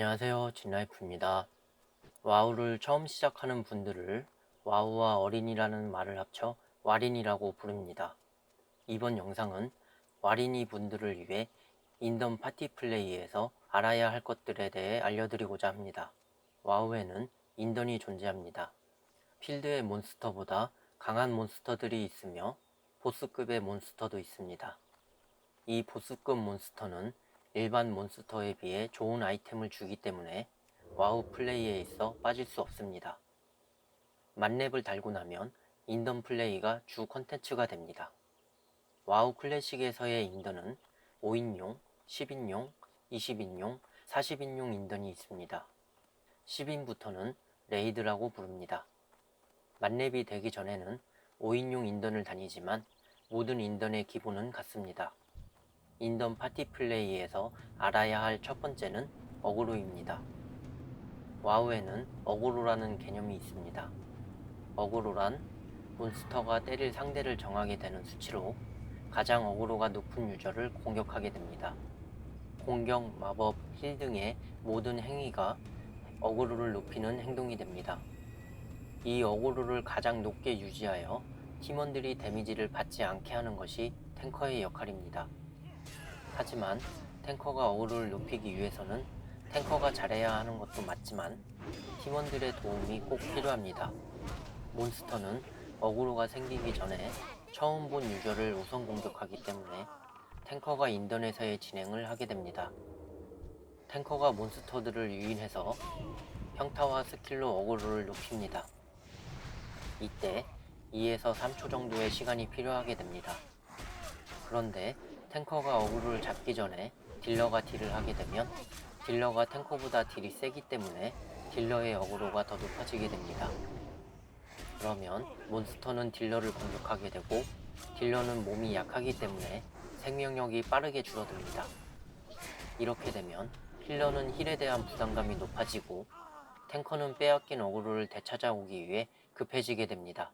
안녕하세요. 진라이프입니다. 와우를 처음 시작하는 분들을 와우와 어린이라는 말을 합쳐 와린이라고 부릅니다. 이번 영상은 와린이 분들을 위해 인던 파티 플레이에서 알아야 할 것들에 대해 알려드리고자 합니다. 와우에는 인던이 존재합니다. 필드의 몬스터보다 강한 몬스터들이 있으며 보스급의 몬스터도 있습니다. 이 보스급 몬스터는 일반 몬스터에 비해 좋은 아이템을 주기 때문에 와우 플레이에 있어 빠질 수 없습니다. 만렙을 달고 나면 인던 플레이가 주 컨텐츠가 됩니다. 와우 클래식에서의 인던은 5인용, 10인용, 20인용, 40인용 인던이 있습니다. 10인부터는 레이드라고 부릅니다. 만렙이 되기 전에는 5인용 인던을 다니지만 모든 인던의 기본은 같습니다. 인던 파티 플레이에서 알아야 할 첫 번째는 어그로입니다. 와우에는 어그로라는 개념이 있습니다. 어그로란 몬스터가 때릴 상대를 정하게 되는 수치로 가장 어그로가 높은 유저를 공격하게 됩니다. 공격, 마법, 힐 등의 모든 행위가 어그로를 높이는 행동이 됩니다. 이 어그로를 가장 높게 유지하여 팀원들이 데미지를 받지 않게 하는 것이 탱커의 역할입니다. 하지만 탱커가 어그로를 높이기 위해서는 탱커가 잘해야 하는 것도 맞지만 팀원들의 도움이 꼭 필요합니다. 몬스터는 어그로가 생기기 전에 처음 본 유저를 우선 공격하기 때문에 탱커가 인던에서의 진행을 하게 됩니다. 탱커가 몬스터들을 유인해서 평타와 스킬로 어그로를 높입니다. 이때 2에서 3초 정도의 시간이 필요하게 됩니다. 그런데 탱커가 어그로를 잡기 전에 딜러가 딜을 하게 되면 딜러가 탱커보다 딜이 세기 때문에 딜러의 어그로가 더 높아지게 됩니다. 그러면 몬스터는 딜러를 공격하게 되고 딜러는 몸이 약하기 때문에 생명력이 빠르게 줄어듭니다. 이렇게 되면 힐러는 힐에 대한 부담감이 높아지고 탱커는 빼앗긴 어그로를 되찾아오기 위해 급해지게 됩니다.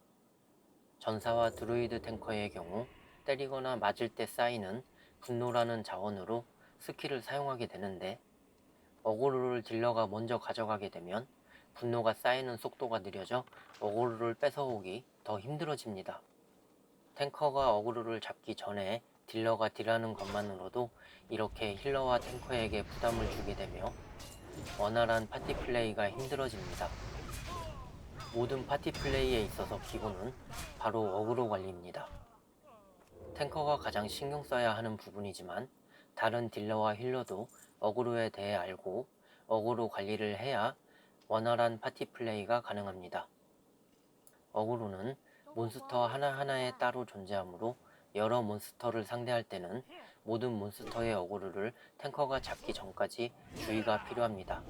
전사와 드루이드 탱커의 경우 때리거나 맞을 때 쌓이는 분노라는 자원으로 스킬을 사용하게 되는데 어그로를 딜러가 먼저 가져가게 되면 분노가 쌓이는 속도가 느려져 어그로를 뺏어오기 더 힘들어집니다. 탱커가 어그로를 잡기 전에 딜러가 딜하는 것만으로도 이렇게 힐러와 탱커에게 부담을 주게 되며 원활한 파티 플레이가 힘들어집니다. 모든 파티 플레이에 있어서 기본은 바로 어그로 관리입니다. 탱커가 가장 신경 써야 하는 부분이지만 다른 딜러와 힐러도 어그로에 대해 알고 어그로 관리를 해야 원활한 파티 플레이가 가능합니다. 어그로는 몬스터 하나하나에 따로 존재하므로 여러 몬스터를 상대할 때는 모든 몬스터의 어그로를 탱커가 잡기 전까지 주의가 필요합니다.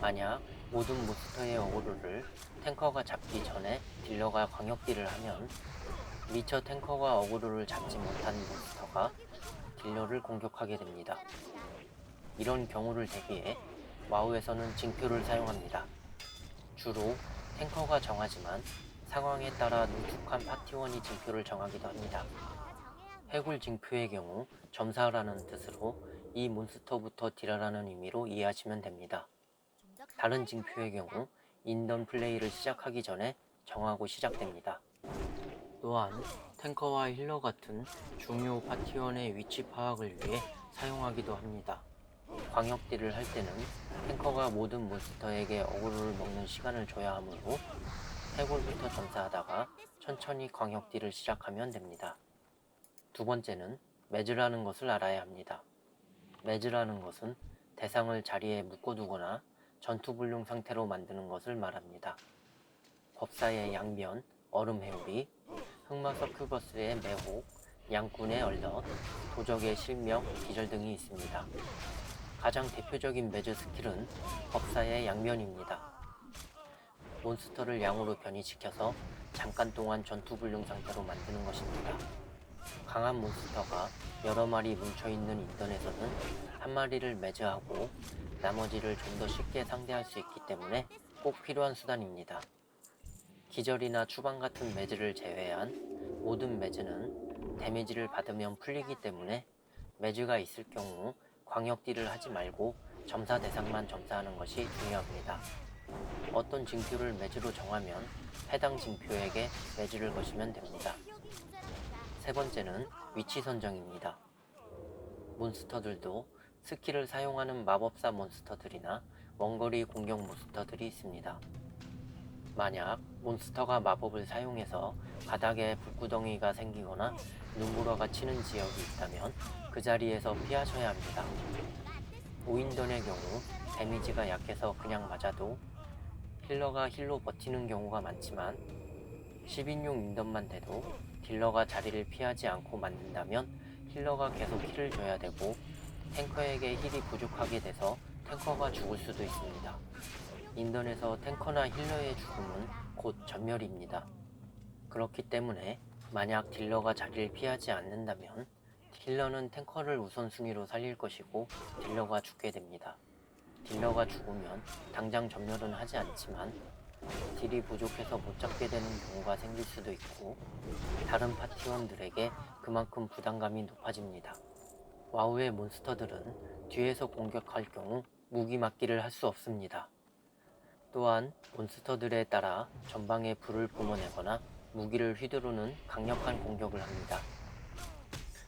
만약 모든 몬스터의 어그로를 탱커가 잡기 전에 딜러가 광역딜을 하면 미처 탱커가 어그로를 잡지 못한 몬스터가 딜러를 공격하게 됩니다. 이런 경우를 대비해 와우에서는 징표를 사용합니다. 주로 탱커가 정하지만 상황에 따라 능숙한 파티원이 징표를 정하기도 합니다. 해골 징표의 경우 점사라는 뜻으로 이 몬스터부터 딜하라는 의미로 이해하시면 됩니다. 다른 징표의 경우 인던 플레이를 시작하기 전에 정하고 시작됩니다. 또한 탱커와 힐러 같은 중요 파티원의 위치 파악을 위해 사용하기도 합니다. 광역딜을 할 때는 탱커가 모든 몬스터에게 어그로를 먹는 시간을 줘야 하므로 해골부터 전사하다가 천천히 광역딜을 시작하면 됩니다. 두 번째는 매즈라는 것을 알아야 합니다. 매즈라는 것은 대상을 자리에 묶어두거나 전투불능 상태로 만드는 것을 말합니다. 법사의 양변, 얼음 해오리, 흑마 서큐버스의 매혹, 양꾼의 얼럿, 도적의 실명, 기절 등이 있습니다. 가장 대표적인 매즈 스킬은 법사의 양면입니다. 몬스터를 양으로 변이시켜서 잠깐 동안 전투 불능 상태로 만드는 것입니다. 강한 몬스터가 여러 마리 뭉쳐있는 인턴에서는 한 마리를 매즈하고 나머지를 좀 더 쉽게 상대할 수 있기 때문에 꼭 필요한 수단입니다. 기절이나 추방 같은 매즈를 제외한 모든 매즈는 데미지를 받으면 풀리기 때문에 매즈가 있을 경우 광역딜을 하지 말고 점사 대상만 점사하는 것이 중요합니다. 어떤 징표를 매주로 정하면 해당 징표에게 매주를 거시면 됩니다. 세 번째는 위치 선정입니다. 몬스터들도 스킬을 사용하는 마법사 몬스터들이나 원거리 공격 몬스터들이 있습니다. 만약 몬스터가 마법을 사용해서 바닥에 불구덩이가 생기거나 눈보라가 치는 지역이 있다면 그 자리에서 피하셔야 합니다. 오인던의 경우 데미지가 약해서 그냥 맞아도 힐러가 힐로 버티는 경우가 많지만 10인용 인던만 돼도 딜러가 자리를 피하지 않고 맞는다면 힐러가 계속 힐을 줘야 되고 탱커에게 힐이 부족하게 돼서 탱커가 죽을 수도 있습니다. 인던에서 탱커나 힐러의 죽음은 곧 전멸입니다. 그렇기 때문에 만약 딜러가 자리를 피하지 않는다면 딜러는 탱커를 우선순위로 살릴 것이고 딜러가 죽게 됩니다. 딜러가 죽으면 당장 전멸은 하지 않지만 딜이 부족해서 못 잡게 되는 경우가 생길 수도 있고 다른 파티원들에게 그만큼 부담감이 높아집니다. 와우의 몬스터들은 뒤에서 공격할 경우 무기 맞기를 할 수 없습니다. 또한 몬스터들에 따라 전방에 불을 뿜어내거나 무기를 휘두르는 강력한 공격을 합니다.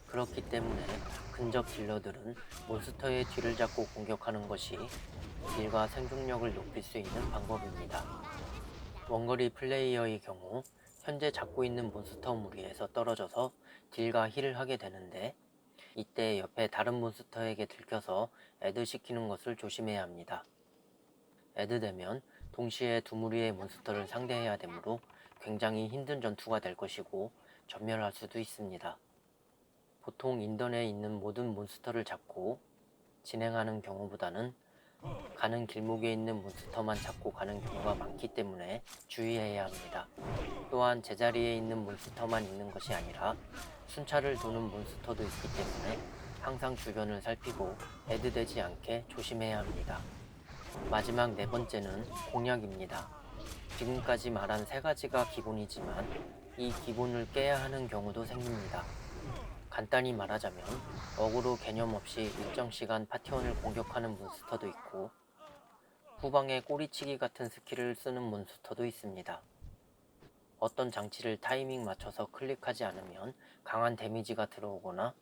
그렇기 때문에 근접 딜러들은 몬스터의 뒤를 잡고 공격하는 것이 딜과 생존력을 높일 수 있는 방법입니다. 원거리 플레이어의 경우 현재 잡고 있는 몬스터 무리에서 떨어져서 딜과 힐을 하게 되는데 이때 옆에 다른 몬스터에게 들켜서 애드 시키는 것을 조심해야 합니다. 애드 되면 동시에 두 무리의 몬스터를 상대해야 되므로 굉장히 힘든 전투가 될 것이고 전멸할 수도 있습니다. 보통 인던에 있는 모든 몬스터를 잡고 진행하는 경우보다는 가는 길목에 있는 몬스터만 잡고 가는 경우가 많기 때문에 주의해야 합니다. 또한 제자리에 있는 몬스터만 있는 것이 아니라 순찰을 도는 몬스터도 있기 때문에 항상 주변을 살피고 애드되지 않게 조심해야 합니다. 마지막 네 번째는 공략입니다. 지금까지 말한 세 가지가 기본이지만 이 기본을 깨야 하는 경우도 생깁니다. 간단히 말하자면 어그로 개념 없이 일정 시간 파티원을 공격하는 몬스터도 있고 후방에 꼬리치기 같은 스킬을 쓰는 몬스터도 있습니다. 어떤 장치를 타이밍 맞춰서 클릭하지 않으면 강한 데미지가 들어오거나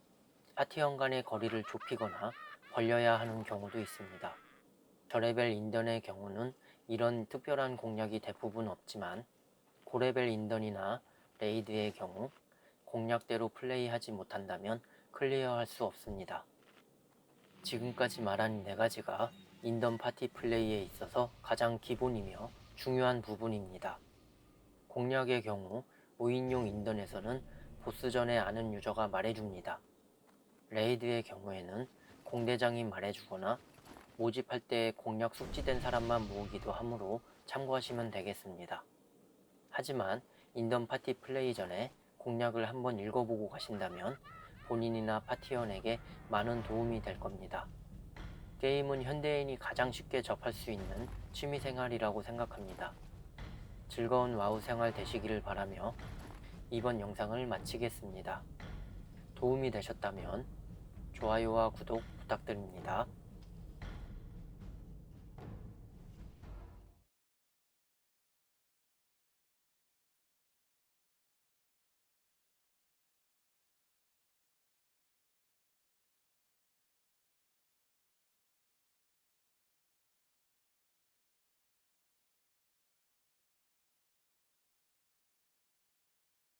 파티원 간의 거리를 좁히거나 벌려야 하는 경우도 있습니다. 저레벨 인던의 경우는 이런 특별한 공략이 대부분 없지만 고레벨 인던이나 레이드의 경우 공략대로 플레이하지 못한다면 클리어할 수 없습니다. 지금까지 말한 네 가지가 인던 파티 플레이에 있어서 가장 기본이며 중요한 부분입니다. 공략의 경우 5인용 인던에서는 보스 전에 아는 유저가 말해줍니다. 레이드의 경우에는 공대장이 말해주거나 모집할 때 공략 숙지된 사람만 모으기도 하므로 참고하시면 되겠습니다. 하지만 인던 파티 플레이 전에 공략을 한번 읽어보고 가신다면 본인이나 파티원에게 많은 도움이 될 겁니다. 게임은 현대인이 가장 쉽게 접할 수 있는 취미생활이라고 생각합니다. 즐거운 와우 생활 되시기를 바라며 이번 영상을 마치겠습니다. 도움이 되셨다면 좋아요와 구독 부탁드립니다.